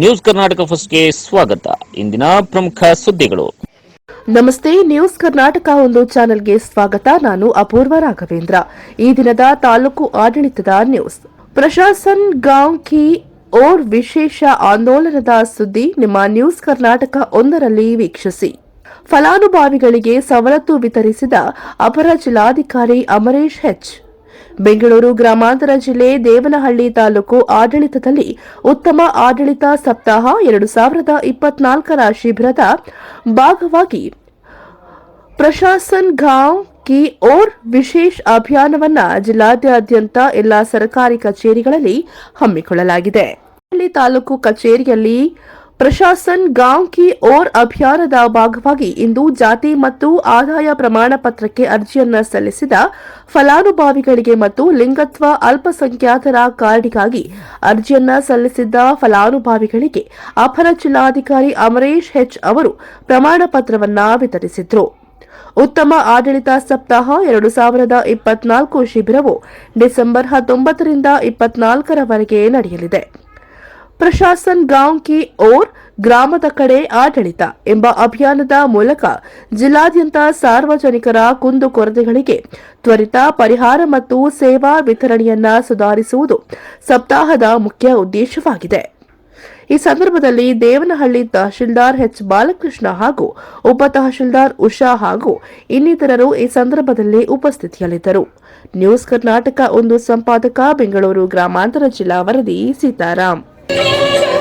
News Karnataka ಫಸ್ಟ್ಗೆ ಸ್ವಾಗತ. ಇಂದಿನ ಪ್ರಮುಖ ಸುದ್ದಿಗಳು. ನಮಸ್ತೆ, ನ್ಯೂಸ್ ಕರ್ನಾಟಕ ಒಂದು ಚಾನೆಲ್ಗೆ ಸ್ವಾಗತ. ನಾನು ಅಪೂರ್ವ ರಾಘವೇಂದ್ರ. ಈ ದಿನದ ತಾಲೂಕು ಆಡಳಿತದ ನ್ಯೂಸ್. ಪ್ರಶಾಸನ್ ಗಾಂವ್ ಕಿ ಓರ್ ವಿಶೇಷ ಆಂದೋಲನದ ಸುದ್ದಿ ನಿಮ್ಮ ನ್ಯೂಸ್ ಕರ್ನಾಟಕ ಒಂದರಲ್ಲಿ ವೀಕ್ಷಿಸಿ. ಫಲಾನುಭವಿಗಳಿಗೆ ಸವಲತ್ತು ವಿತರಿಸಿದ ಅಪರ ಜಿಲ್ಲಾಧಿಕಾರಿ ಅಮರೇಶ್ ಹೆಚ್ ಬೆಂಗಳೂರು ಗ್ರಾಮಾಂತರ ಜಿಲ್ಲೆ ದೇವನಹಳ್ಳಿ ತಾಲೂಕು ಆಡಳಿತದಲ್ಲಿ ಉತ್ತಮ ಆಡಳಿತ ಸಪ್ತಾಹ ಎರಡು ಸಾವಿರದ ಇಪ್ಪತ್ನಾಲ್ಕರ ಶಿಬಿರದ ಭಾಗವಾಗಿ ಪ್ರಶಾಸನ್ ಗಾಂವ್ ಕಿ ಓರ್ ವಿಶೇಷ ಅಭಿಯಾನವನ್ನ ಜಿಲ್ಲಾದ್ಯಂತ ಎಲ್ಲಾ ಸರ್ಕಾರಿ ಕಚೇರಿಗಳಲ್ಲಿ ಹಮ್ಮಿಕೊಳ್ಳಲಾಗಿದೆ. ತಾಲೂಕು ಕಚೇರಿಯಲ್ಲಿ ಪ್ರಶಾಸನ್ ಗಾಂವ್ ಕಿ ಓರ್ ಅಭಿಯಾನದ ಭಾಗವಾಗಿ ಇಂದು ಜಾತಿ ಮತ್ತು ಆದಾಯ ಪ್ರಮಾಣ ಪತ್ರಕ್ಕೆ ಅರ್ಜಿಯನ್ನು ಸಲ್ಲಿಸಿದ ಫಲಾನುಭವಿಗಳಿಗೆ ಮತ್ತು ಲಿಂಗತ್ವ ಅಲ್ಪಸಂಖ್ಯಾತರ ಕಾರ್ಡ್ಗಾಗಿ ಅರ್ಜಿಯನ್ನು ಸಲ್ಲಿಸಿದ್ದ ಫಲಾನುಭವಿಗಳಿಗೆ ಅಪರ ಜಿಲ್ಲಾಧಿಕಾರಿ ಅಮರೇಶ್ ಹೆಚ್ ಅವರು ಪ್ರಮಾಣ ಪತ್ರವನ್ನ ವಿತರಿಸಿದ್ರು. ಉತ್ತಮ ಆಡಳಿತ ಸಪ್ತಾಹ ಎರಡು ಸಾವಿರದ ಇಪ್ಪತ್ನಾಲ್ಕು ಶಿಬಿರವು ಡಿಸೆಂಬರ್ ಹತ್ತೊಂಬತ್ತರಿಂದ ಇಪ್ಪತ್ನಾಲ್ಕರವರೆಗೆ ನಡೆಯಲಿದೆ. ಪ್ರಶಾಸನ್ ಗಾಂವ್ ಕಿ ಓರ್ ಗ್ರಾಮದ ಕಡೆ ಆಡಳಿತ ಎಂಬ ಅಭಿಯಾನದ ಮೂಲಕ ಜಿಲ್ಲಾದ್ಯಂತ ಸಾರ್ವಜನಿಕರ ಕುಂದುಕೊರತೆಗಳಿಗೆ ತ್ವರಿತ ಪರಿಹಾರ ಮತ್ತು ಸೇವಾ ವಿತರಣೆಯನ್ನ ಸುಧಾರಿಸುವುದು ಸಪ್ತಾಹದ ಮುಖ್ಯ ಉದ್ದೇಶವಾಗಿದೆ. ಈ ಸಂದರ್ಭದಲ್ಲಿ ದೇವನಹಳ್ಳಿ ತಹಶೀಲ್ದಾರ್ ಎಚ್ ಬಾಲಕೃಷ್ಣ ಹಾಗೂ ಉಪ ತಹಶೀಲ್ದಾರ್ ಉಷಾ ಹಾಗೂ ಇನ್ನಿತರರು ಈ ಸಂದರ್ಭದಲ್ಲಿ ಉಪಸ್ಥಿತಿಯಲ್ಲಿದ್ದರು. ನ್ಯೂಸ್ ಕರ್ನಾಟಕ ಒಂದು ಸಂಪಾದಕ, ಬೆಂಗಳೂರು ಗ್ರಾಮಾಂತರ ಜಿಲ್ಲಾ ವರದಿ ಸೀತಾರಾಮ್ Thank you.